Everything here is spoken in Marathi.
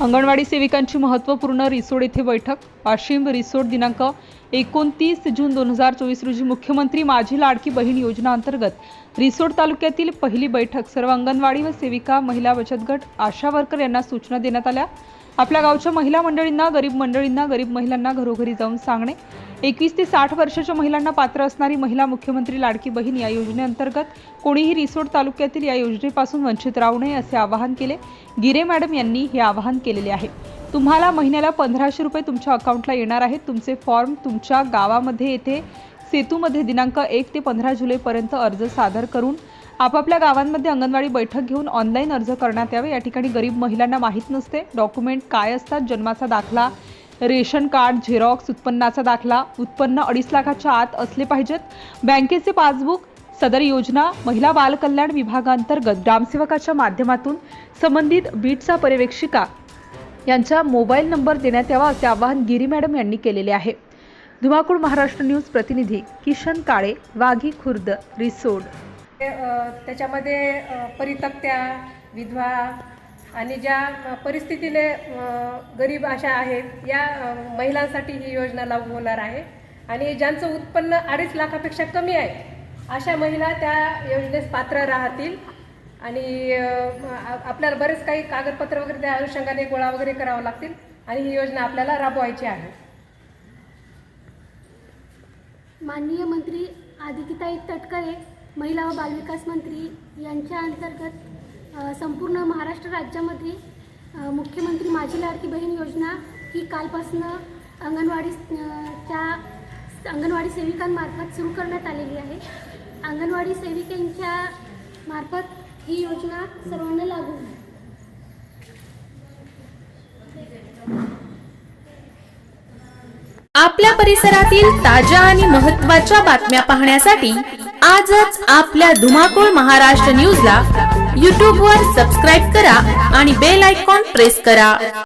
अंगणवाडी सेविकांची महत्त्वपूर्ण रिसोड येथे बैठक. वाशिम रिसोड दिनांक एकोणतीस जून दोन हजार चोवीस रोजी मुख्यमंत्री माझी लाडकी बहीण योजना अंतर्गत रिसोड तालुक्यातील पहिली बैठक. सर्व अंगणवाडी व सेविका महिला बचत गट आशा वर्कर यांना सूचना देण्यात आल्या. आपल्या गावच्या महिला मंडळींना गरीब मंडळींना गरीब महिलांना घरोघरी जाऊन सांगणे. एकवीस ते साठ वर्षाच्या महिलांना पात्र असणारी महिला मुख्यमंत्री लाडकी बहीण या योजनेअंतर्गत कोणीही रिसोड तालुक्यातील या योजनेपासून वंचित राहू नये असे आवाहन केले. गिरे मॅडम यांनी हे आवाहन केलेले आहे. तुम्हाला महिन्याला पंधराशे रुपये तुमच्या अकाउंटला येणार आहेत. तुमचे फॉर्म तुमच्या गावामध्ये येथे सेतूमध्ये दिनांक एक ते पंधरा जुलैपर्यंत अर्ज सादर करून आपापल्या गावांमध्ये अंगणवाडी बैठक घेऊन ऑनलाईन अर्ज करण्यात यावे. या ठिकाणी गरीब महिलांना माहीत नसते. डॉक्युमेंट काय असतात? जन्माचा दाखला रेशन कार्ड झेरॉक्स उत्पन्नाचा दाखला उत्पन्न अडीच लाखाच्या आत असले पाहिजेत. बँकेचे पासबुक सदर योजना महिला बालकल्याण विभागांतर्गत ग्रामसेवकाच्या माध्यमातून संबंधित बीटचा पर्यवेक्षिका. यांचा मोबाईल नंबर देण्यात यावा असे आवाहन गिरी मॅडम यांनी केलेले आहे. धुमाकूळ महाराष्ट्र न्यूज प्रतिनिधी किशन काळे वाघी खुर्द रिसोड. ते, त्याच्यामध्ये परितक्त्या विधवा आणि ज्या परिस्थितीने गरीब अशा आहेत या महिलांसाठी ही योजना लागू होणार आहे. आणि ज्यांचं उत्पन्न अडीच लाखापेक्षा कमी आहे अशा महिला त्या योजनेस पात्र राहतील. आणि आपल्याला बरेच काही कागदपत्र वगैरे त्या अनुषंगाने गोळा वगैरे करावं लागतील. आणि ही योजना आपल्याला राबवायची आहे. माननीय मंत्री आदितीताई तटकरे महिला व बालविकास मंत्री यांच्या अंतर्गत महाराष्ट्र राज्यामध्ये मुख्यमंत्री माझी लाडकी बहीण योजना ही कालपासनं अंगणवाडी त्या अंगणवाडी सेविकांमार्फत सुरू करण्यात आलेली आहे. अंगणवाडी सेविकांच्या मार्फत ही योजना सर्वांना लागू होईल. आपल्या परिसरातील ताज्या आणि महत्त्वाच्या बातम्या पाहण्यासाठी आजच आपल्या धुमाकूळ महाराष्ट्र न्यूजला यूट्यूबवर सबस्क्राईब करा आणि बेल आयकॉन प्रेस करा.